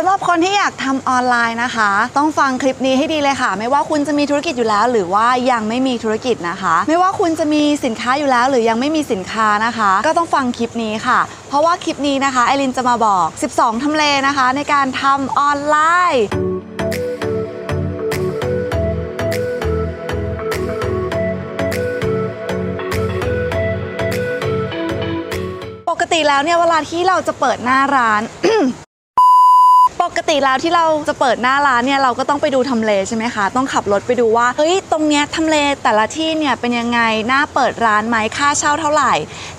สำหรับคนที่อยากทำออนไลน์นะคะ ต้องฟังคลิปนี้ให้ดีเลยค่ะ ไม่ว่าคุณจะมีธุรกิจอยู่แล้ว หรือว่ายังไม่มีธุรกิจนะคะ ไม่ว่าคุณจะมีสินค้าอยู่แล้ว หรือยังไม่มีสินค้านะคะ ก็ต้องฟังคลิปนี้ค่ะ เพราะว่าคลิปนี้นะคะไอรินจะมาบอก 12 ทำเลนะคะ ในการทำออนไลน์ปกติแล้วเนี่ยเวลาที่เราจะเปิดหน้าร้าน กติแล้วที่เราจะเปิดหน้าร้านเนี่ยเราก็ต้องไปดูทำเลใช่ไหมคะ ต้องขับรถไปดูว่าเฮ้ยตรงเนี้ยทำเลแต่ละที่เนี่ยเป็นยังไงหน่าเปิดร้านไหมค่าเช่าเท่าไหร่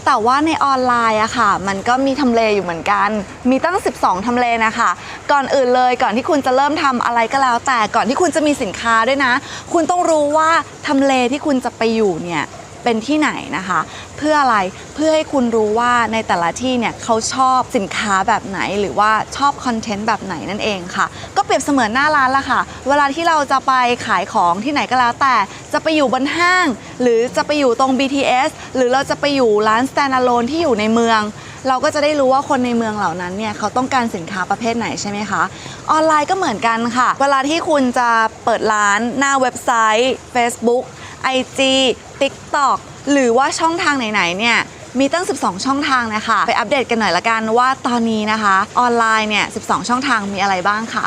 แต่ว่าในออนไลน์อะค่ะ มันก็มีทำเลอยู่เหมือนกัน มีตั้ง 12ทำเลนะคะ ก่อนอื่นเลยก่อนที่คุณจะเริ่มทำอะไรก็แล้ว แต่ก่อนที่คุณจะมีสินค้าด้วยนะ คุณต้องรู้ว่าทำเลที่คุณจะไปอยู่เนี่ยเป็นที่ไหนนะคะ เพื่ออะไรเพื่อให้คุณรู้ว่าในแต่ละที่เนี่ยเขาชอบสินค้าแบบไหน หรือว่าชอบคอนเทนต์แบบไหนนั่นเองค่ะ ก็เปรียบเสมือนหน้าร้านละค่ะ เวลาที่เราจะไปขายของที่ไหนก็แล้วแต่จะไปอยู่บนห้าง หรือจะไปอยู่ตรง BTS หรือเราจะไปอยู่ร้าน standalone ที่อยู่ในเมือง เราก็จะได้รู้ว่าคนในเมืองเหล่านั้นเนี่ยเขาต้องการสินค้าประเภทไหนใช่ไหมคะออนไลน์ก็เหมือนกันค่ะ เวลาที่คุณจะเปิดร้านหน้าเว็บไซต์ Facebook IG TikTok หรือว่าช่องทางไหนๆเนี่ยมีตั้ง 12 ช่องทางนะคะ ไปอัปเดตกันหน่อยละกันว่าตอนนี้นะคะ ออนไลน์เนี่ย 12 ช่องทางมีอะไรบ้างค่ะ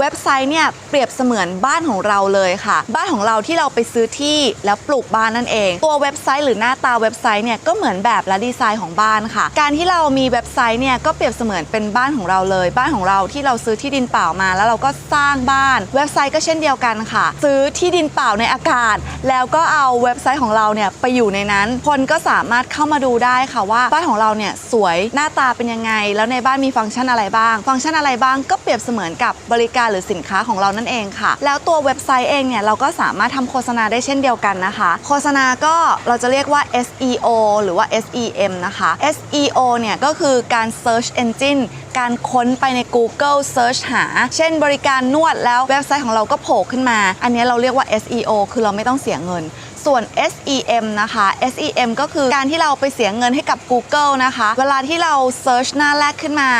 เว็บไซต์เนี่ยเปรียบเสมือนบ้านของเราเลยค่ะ บ้านของเราที่เราไปซื้อที่แล้วปลูกบ้านนั่นเอง ตัวเว็บไซต์หรือหน้าตาเว็บไซต์เนี่ยก็เหมือนแบบและดีไซน์ของบ้านค่ะ การที่เรามีเว็บไซต์เนี่ยก็เปรียบเสมือนเป็นบ้านของเราเลย บ้านของเราที่เราซื้อที่ดินเปล่ามา แล้วเราก็สร้างบ้าน เว็บไซต์ก็เช่นเดียวกันค่ะ ซื้อที่ดินเปล่าในอากาศ แล้วก็เอาเว็บไซต์ของเราเนี่ยไปอยู่ในนั้น คนก็สามารถเข้ามาดูได้ค่ะว่าบ้านของเราเนี่ยสวยหน้าตาเป็นยังไง แล้วในบ้านมีฟังก์ชันอะไรบ้าง ฟังก์ชันอะไรบ้างก็เปรียบเสมือนกับบริการหรือสินค้าของเรานั่นเองค่ะ แล้วตัวเว็บไซต์เองเนี่ยเราก็สามารถทำโฆษณาได้เช่นเดียวกันนะคะ โฆษณาก็เราจะเรียกว่า SEO หรือว่า SEM นะคะ SEO เนี่ยก็คือการ Search Engine การค้นไปใน Google Search หา เช่นบริการนวดแล้วเว็บไซต์ของเราก็โผล่ขึ้นมา อันนี้เราเรียกว่า SEO คือเราไม่ต้องเสียเงิน ส่วน SEM นะคะ SEM ก็คือการที่เราไปเสียเงินให้กับ Google นะคะ เวลาที่เรา Search หน้าแรกขึ้นมา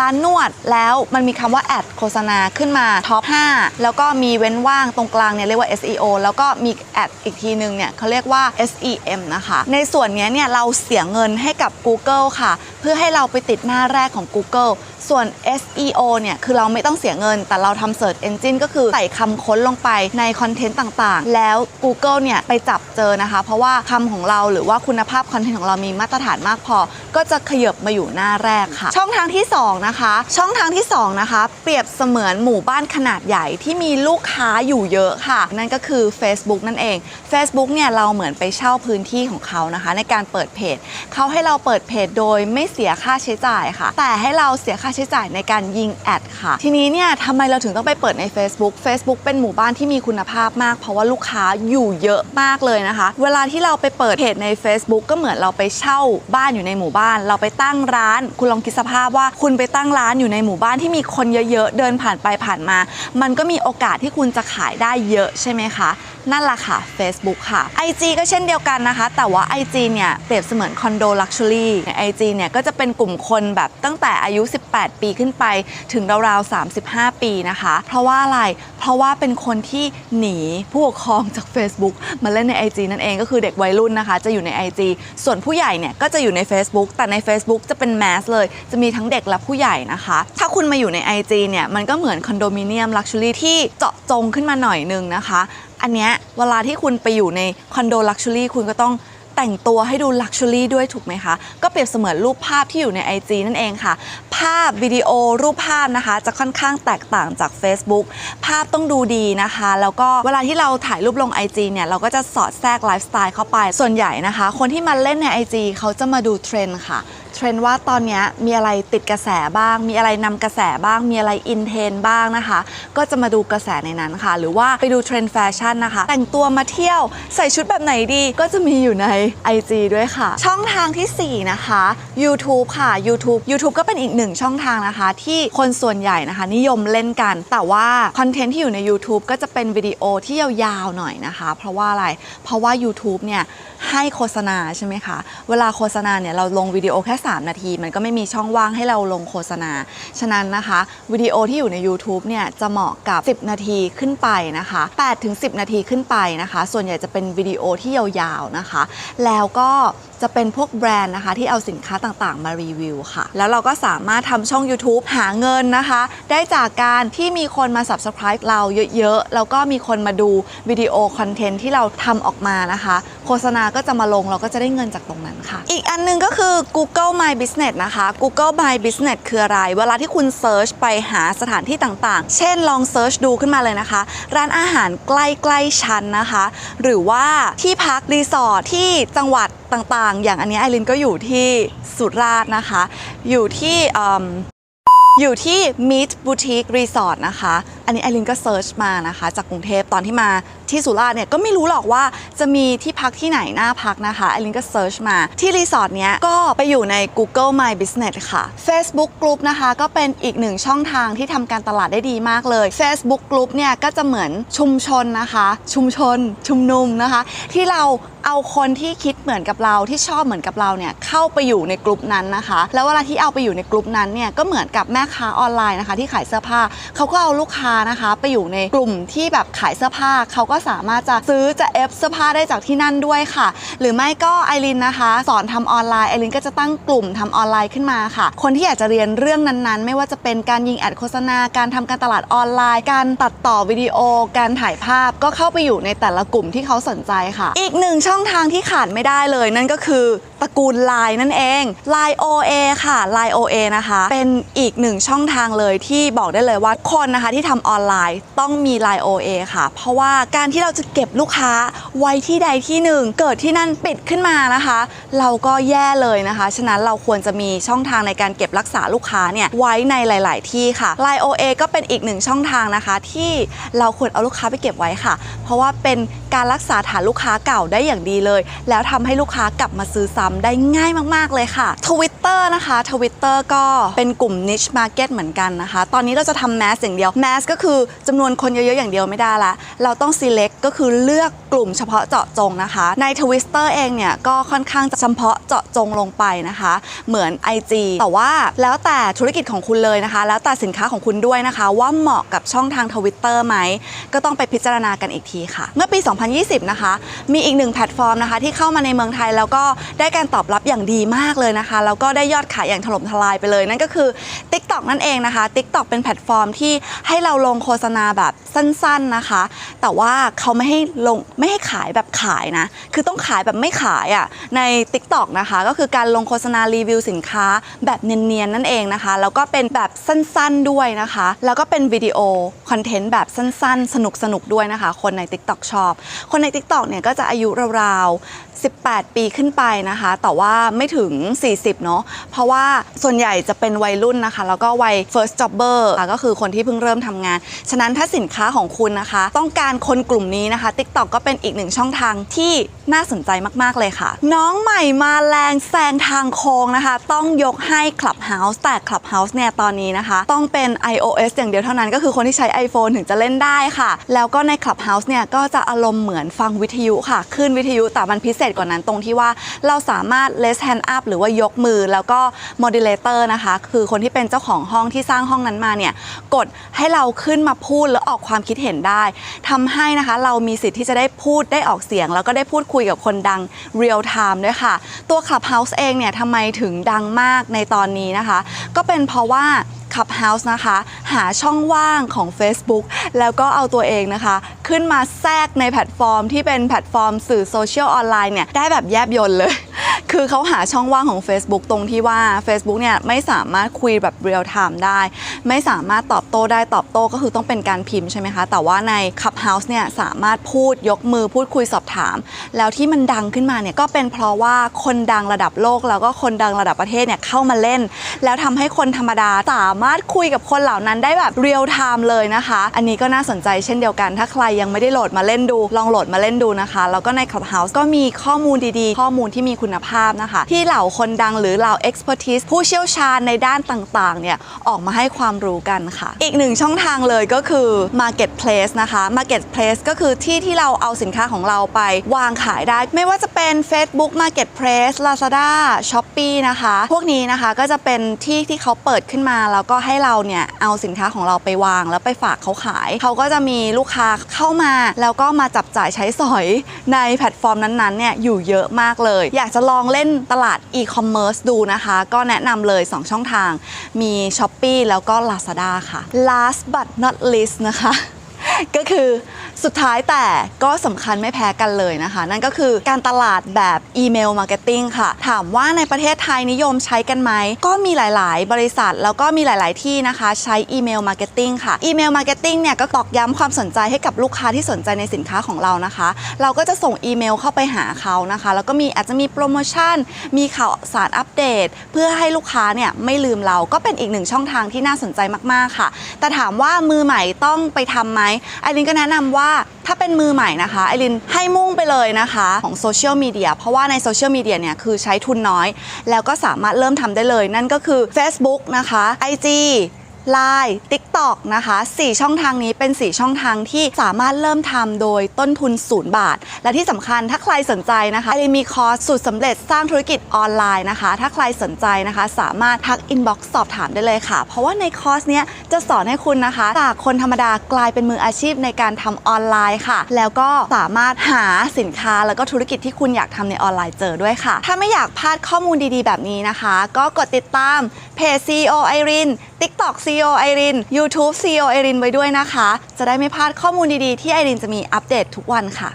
ร้านนวดแล้วมันมีคำว่าแอดโฆษณาขึ้นมาท็อป 5 แล้วก็มีเว้นว่างตรงกลางเนี่ยเรียกว่า SEO แล้วก็มีแอดอีกทีนึงเนี่ยเขาเรียกว่า SEM นะคะ ในส่วนนี้เนี่ยเราเสียเงินให้กับ Google ค่ะ เพื่อให้เราไปติดหน้าแรกของ Google ส่วน SEO เนี่ยคือเราไม่ต้องเสียเงิน แต่เราทำ Search Engine ก็คือใส่คำค้นลงไปในคอนเทนต์ต่างๆ แล้ว Google เนี่ยไปจับเจอนะคะ เพราะว่าคำของเราหรือว่าคุณภาพคอนเทนต์ของเรามีมาตรฐานมากพอ ก็จะขยบมาอยู่หน้าแรกค่ะ ช่องทางที่ 2นะคะ ช่องทางที่ 2 นะคะ เปรียบเสมือนหมู่บ้านขนาดใหญ่ที่มีลูกค้าอยู่เยอะค่ะ นั่นก็คือ Facebook นั่นเอง Facebook เนี่ยเราเหมือนไปเช่าพื้นที่ของเขานะคะ ในการเปิดเพจเขาให้เราเปิดเพจโดยไม่เสียค่าใช้จ่ายค่ะ แต่ให้เราเสียค่าใช้จ่ายในการยิงแอดค่ะ ทีนี้เนี่ยทำไมเราถึงต้องไปเปิดใน Facebook Facebook เป็นหมู่บ้านที่มีคุณภาพมาก เพราะว่าลูกค้าอยู่เยอะมากเลยนะคะ เวลาที่เราไปเปิดเพจใน Facebook ก็เหมือนเราไปเช่าบ้านอยู่ในหมู่บ้าน เราไปตั้งร้าน คุณลองคิดสภาพว่าคุณไปตั้งร้านอยู่ในหมู่บ้านที่มีคนเยอะๆ เดินผ่านไปผ่านมา มันก็มีโอกาสที่คุณจะขายได้เยอะใช่ไหมคะ นั่นแหละค่ะ Facebook ค่ะ IG ก็เช่นเดียวกันนะคะ แต่ว่า IG เนี่ย เปรียบเสมือนคอนโดลักชัวรี่ใน IG เนี่ย ก็จะเป็นกลุ่มคนแบบตั้งแต่อายุ 18 ปีขึ้นไปถึงราวๆ 35 ปีนะคะ เพราะว่าอะไร เพราะว่าเป็นคนที่หนีผู้ปกครองจาก Facebook มาเล่นใน IG นั่นเองก็คือเด็กวัยรุ่นนะคะ จะอยู่ใน IG ส่วนผู้ใหญ่เนี่ยก็จะอยู่ใน Facebook แต่ใน Facebook จะเป็นแมสเลย จะมีทั้งเด็กและผู้ใหญ่นะคะ ถ้าคุณมาอยู่ใน IG เนี่ยมันก็เหมือนคอนโดมิเนียมลักชัวรี่ที่เจาะจงขึ้นมาหน่อยนึงนะคะ อันเนี้ยเวลาที่คุณไปอยู่ในคอนโดลักชัวรี่คุณก็ต้องแต่งตัวให้ดูลักชัวรี่ด้วยถูกไหมคะ ก็เปรียบเสมือนรูปภาพที่อยู่ใน IG นั่นเองค่ะ ภาพวิดีโอรูปภาพนะคะ จะค่อนข้างแตกต่างจาก Facebook ภาพต้องดูดีนะคะ แล้วก็เวลาที่เราถ่ายรูปลง IG เนี่ยเราก็จะสอดแทรกไลฟ์สไตล์เข้าไป ส่วนใหญ่นะคะ คนที่มาเล่นใน IG เขาจะมาดูเทรนด์ค่ะ เทรนด์ว่าตอนนี้มีอะไรติดกระแสบ้าง มีอะไรนำกระแสบ้าง มีอะไรอินเทรนด์บ้างนะคะ ก็จะมาดูกระแสในนั้นค่ะ หรือว่าไปดูเทรนด์แฟชั่นนะคะ แต่งตัวมาเที่ยวใส่ชุดแบบไหนดี ก็จะมีอยู่ใน IG ด้วยค่ะ ช่องทางทีสี่ 4 นะคะ YouTube ค่ะ YouTube YouTube ก็เป็นอีกหนึ่งช่องทางนะคะ ที่คนส่วนใหญ่นะคะ นิยมเล่นกัน แต่ว่าคอนเทนต์ที่อยู่ใน YouTube ก็จะเป็นวิดีโอที่ยาวๆหน่อยนะคะ เพราะว่าอะไร เพราะว่า YouTube เนี่ยให้โฆษณาใช่ไหมคะ เวลาโฆษณาเนี่ยเราลงวิดีโอแค่3 นาที มันก็ไม่มีช่องว่างให้เราลงโฆษณา ฉะนั้นนะคะ วิดีโอที่อยู่ใน YouTube เนี่ยจะเหมาะกับ 10 นาทีขึ้นไปนะคะ8ถึง10 นาทีขึ้นไปนะคะ ส่วนใหญ่จะเป็นวิดีโอที่ยาวๆนะคะ แล้วก็จะเป็นพวกแบรนด์นะคะ ที่เอาสินค้าต่างๆ มารีวิวค่ะ แล้วเราก็สามารถทำช่อง YouTube หาเงินนะคะ ได้จากการที่มีคนมา Subscribe เราเยอะๆ แล้วก็มีคนมาดูวิดีโอคอนเทนต์ที่เราทำออกมานะคะ โฆษณาก็จะมาลงเราก็จะได้เงินจากตรงนั้นค่ะ อีกอันหนึงก็คือ Google My Business นะคะ Google My Business คืออะไร เวลาที่คุณเซิร์ชไปหาสถานที่ต่างๆ เช่นลองเซิร์ชดูขึ้นมาเลยนะคะ ร้านอาหารใกล้ๆชั้นนะคะ หรือว่าที่พักรีสอร์ทที่จังหวัดต่างๆ อย่างอันนี้ไอรินก็อยู่ที่สุราษฎร์นะคะ อยู่ที่ อยู่ที่ Meet Boutique Resort นะคะ อันนี้ไอรินก็เซิร์ชมานะคะ จากกรุงเทพตอนที่มาที่สุราษฎร์เนี่ยก็ไม่รู้หรอกว่าจะมีที่พักที่ไหนน่าพักนะคะไอรินก็เซิร์ชมาที่รีสอร์ทเนี้ยก็ไปอยู่ใน Google My Business ค่ะ Facebook Group นะคะก็เป็นอีกหนึ่งช่องทางที่ทำการตลาดได้ดีมากเลย Facebook Group เนี่ยก็จะเหมือนชุมชนนะคะ ชุมชนชุมนุมนะคะ ที่เรา เอาคนที่คิดเหมือนกับเราที่ชอบเหมือนกับเราเนี่ยเข้าไปอยู่ในกลุ่มนั้นนะคะ แล้วเวลาที่เอาไปอยู่ในกลุ่มนั้นเนี่ยก็เหมือนกับแม่ค้าออนไลน์นะคะที่ขายเสื้อผ้าเขาก็เอาลูกค้านะคะ ไปอยู่ในกลุ่มที่แบบขายเสื้อผ้าเขาก็สามารถจะซื้อจะเอฟเสื้อผ้าได้จากที่นั่นด้วยค่ะ หรือไม่ก็ไอรินนะคะ สอนทำออนไลน์ไอรินก็จะตั้งกลุ่มทำออนไลน์ขึ้นมาค่ะ คนที่อยากจะเรียนเรื่องนั้นๆ ไม่ว่าจะเป็นการยิงแอดโฆษณาการทำการตลาดออนไลน์ การตัดต่อวิดีโอ การถ่ายภาพก็เข้าไปอยู่ในแต่ละกลุ่มที่เขาสนใจค่ะ อีกหนึ่งช่ององทางที่ขาดไม่ได้เลยนั่นก็คือตระกูล Line นั่นเอง Line OA ค่ะ Line OA นะคะ เป็นอีกหนึ่งช่องทางเลยที่บอกได้เลยว่าคนนะคะที่ทำออนไลน์ต้องมี Line OA ค่ะ เพราะว่าการที่เราจะเก็บลูกค้าไว้ที่ใดที่หนึ่ง เกิดที่นั่นปิดขึ้นมานะคะ เราก็แย่เลยนะคะ ฉะนั้นเราควรจะมีช่องทางในการเก็บรักษาลูกค้าเนี่ยไว้ในหลาย ๆ ที่ค่ะ Line OA ก็เป็นอีกหนึ่งช่องทางนะคะ ที่เราควรเอาลูกค้าไปเก็บไว้ค่ะ เพราะว่าเป็นการรักษาฐานลูกค้าเก่าได้อย่างดีเลย แล้วทำให้ลูกค้ากลับมาซื้อซ้ำได้ง่ายมากๆเลยค่ะทวิต Twitter นะคะ Twitter ก็เป็นกลุ่ม niche market เหมือนกันนะคะ ตอนนี้เราจะทำ mass อย่างเดียว mass ก็คือจำนวนคนเยอะๆ อย่างเดียวไม่ได้ละ เราต้อง select ก็คือเลือกกลุ่มเฉพาะเจาะจงนะคะ ใน Twitter เองเนี่ยก็ค่อนข้างจะเฉพาะเจาะจงลงไปนะคะ เหมือน IG แต่ว่าแล้วแต่ธุรกิจของคุณเลยนะคะ แล้วแต่สินค้าของคุณด้วยนะคะ ว่าเหมาะกับช่องทาง Twitter ไหม ก็ต้องไปพิจารณากันอีกทีค่ะ เมื่อปี 2020 นะคะ มีอีกหนึ่งแพลตฟอร์มนะคะที่เข้ามาในเมืองไทยแล้วก็ได้การตอบรับอย่างดีมากเลยนะคะ แล้วก็ได้ยอดขายอย่างถล่มทลายไปเลย นั่นก็คือ TikTok นั่นเองนะคะ TikTok เป็นแพลตฟอร์มที่ให้เราลงโฆษณาแบบสั้นๆนะคะ แต่ว่าเขาไม่ให้ลงไม่ให้ขายแบบขายนะ คือต้องขายแบบไม่ขายอะ่ะใน TikTok นะคะก็คือการลงโฆษณารีวิวสินค้าแบบเนียนๆนั่นเองนะคะ แล้วก็เป็นแบบสั้นๆด้วยนะคะ แล้วก็เป็นวิดีโอ อนเทนต์แบบสั้นๆ สนุกๆด้วยนะคะ คนใน TikTok ชอบ คนใน TikTok เนี่ยก็จะอายุราวๆ 18 ปีขึ้นไปนะคะ แต่ว่าไม่ถึง 40 เนาะเพราะว่าส่วนใหญ่จะเป็นวัยรุ่นนะคะ แล้วก็วัย first jobber ค่ะก็คือคนที่เพิ่งเริ่มทำงาน ฉะนั้นถ้าสินค้าของคุณนะคะ ต้องการคนกลุ่มนี้นะคะ TikTok ก็เป็นอีกหนึ่งช่องทางที่น่าสนใจมากๆเลยค่ะ น้องใหม่มาแรงแซงทางโค้งนะคะ ต้องยกให้ Clubhouse แต่ Clubhouse เนี่ยตอนนี้นะคะ ต้องเป็น iOS อย่างเดียวเท่านั้นก็คือคนที่ใช้ iPhone ถึงจะเล่นได้ค่ะ แล้วก็ใน Clubhouse เนี่ยก็จะอารมณ์เหมือนฟังวิทยุค่ะขึ้นวิทยุแต่มันพิเศษกว่านั้นตรงที่ว่าเราสามารถ raise hand up หรือว่ายกมือแล้วก็ moderator นะคะ คือคนที่เป็นเจ้าของห้องที่สร้างห้องนั้นมาเนี่ยกดให้เราขึ้นมาพูดแล้วออกความคิดเห็นได้ทำให้นะคะเรามีสิทธิ์ที่จะได้พูดได้ออกเสียง แล้วก็ได้พูดคุยกับคนดัง real time ด้วยค่ะ ตัว Clubhouse เองเนี่ยทำไมถึงดังมากในตอนนี้นะคะ ก็เป็นเพราะว่า Clubhouse นะคะ หาช่องว่างของ Facebook แล้วก็เอาตัวเองนะคะ ขึ้นมาแทรกในแพลตฟอร์มที่เป็นแพลตฟอร์มสื่อโซเชียลออนไลน์เนี่ย ได้แบบแยบยลเลยคือเขาหาช่องว่างของ Facebook ตรงที่ว่า Facebook เนี่ยไม่สามารถคุยแบบเรียลไทม์ได้ ไม่สามารถตอบโต้ได้ตอบโต้ก็คือต้องเป็นการพิมพ์ใช่ไหมคะ แต่ว่าใน Clubhouse เนี่ยสามารถพูดยกมือพูดคุยสอบถาม แล้วที่มันดังขึ้นมาเนี่ยก็เป็นเพราะว่าคนดังระดับโลกแล้วก็คนดังระดับประเทศเนี่ยเข้ามาเล่น แล้วทำให้คนธรรมดาสามารถคุยกับคนเหล่านั้นได้แบบเรียลไทม์เลยนะคะ อันนี้ก็น่าสนใจเช่นเดียวกัน ถ้าใครยังไม่ได้โหลดมาเล่นดู ลองโหลดมาเล่นดูนะคะ แล้วก็ใน Clubhouse ก็มีข้อมูลดีๆ ข้อมูลที่มีคุณภาพนะคะ ที่เหล่าคนดังหรือเหล่า expertise ผู้เชี่ยวชาญในด้านต่างๆ เนี่ย ออกมาให้ความรู้กันค่ะ อีกหนึ่งช่องทางเลยก็คือ marketplace นะคะ marketplace ก็คือที่ที่เราเอาสินค้าของเราไปวางขายได้ ไม่ว่าจะเป็น Facebook marketplace Lazada Shopee นะคะ พวกนี้นะคะก็จะเป็นที่ที่เขาเปิดขึ้นมา แล้วก็ให้เราเนี่ยเอาสินค้าของเราไปวาง แล้วไปฝากเขาขาย เขาก็จะมีลูกค้าเข้ามา แล้วก็มาจับจ่ายใช้สอยในแพลตฟอร์มนั้นๆเนี่ยอยู่เยอะมากเลย อยากจะลองเล่นตลาด e-commerce ดูนะคะ ก็แนะนำเลย 2 ช่องทางมี Shopee แล้วก็ Lazada ค่ะ last but not least นะคะ ก็คือสุดท้ายแต่ก็สำคัญไม่แพ้กันเลยนะคะ นั่นก็คือการตลาดแบบอีเมลมาร์เก็ตติ้งค่ะ ถามว่าในประเทศไทยนิยมใช้กันไหม ก็มีหลายๆ บริษัทแล้วก็มีหลาย ๆ ที่นะคะใช้อีเมลมาร์เก็ตติ้งค่ะอีเมลมาร์เก็ตติ้งเนี่ยก็ตอกย้ำความสนใจให้กับลูกค้าที่สนใจในสินค้าของเรานะคะ เราก็จะส่งอีเมลเข้าไปหาเขานะคะ แล้วก็มีอาจจะมีโปรโมชั่น มีข่าวสารอัปเดต เพื่อให้ลูกค้าเนี่ยไม่ลืมเราก็เป็นอีกหนึ่งช่องทางที่น่าสนใจมาก ๆ ค่ะ แต่ถามว่ามือใหม่ต้องไปทำไหมไอรินก็แนะนำว่าถ้าเป็นมือใหม่นะคะไอรินให้มุ่งไปเลยนะคะของโซเชียลมีเดียเพราะว่าในโซเชียลมีเดียเนี่ยคือใช้ทุนน้อย แล้วก็สามารถเริ่มทำได้เลย นั่นก็คือ Facebook นะคะ IG Line TikTok นะคะ 4 ช่องทางนี้เป็น 4 ช่องทางที่สามารถเริ่มทำโดยต้นทุน 0 บาท และที่สำคัญถ้าใครสนใจนะคะไอรินมีคอร์สสูตรสำเร็จสร้างธุรกิจออนไลน์นะคะ ถ้าใครสนใจนะคะ สามารถทักอินบ็อกซ์สอบถามได้เลยค่ะ เพราะว่าในคอร์สเนี้ยจะสอนให้คุณนะคะจากคนธรรมดากลายเป็นมืออาชีพในการทำออนไลน์ค่ะ แล้วก็สามารถหาสินค้าแล้วก็ธุรกิจที่คุณอยากทำในออนไลน์เจอด้วยค่ะ ถ้าไม่อยากพลาดข้อมูลดีๆ แบบนี้นะคะ ก็กดติดตามเพจ CEO ไอริน TikTok CEO ไอริน YouTube CEO ไอรินไว้ด้วยนะคะ จะได้ไม่พลาดข้อมูลดีๆ ที่ไอรินจะมีอัปเดตทุกวันค่ะ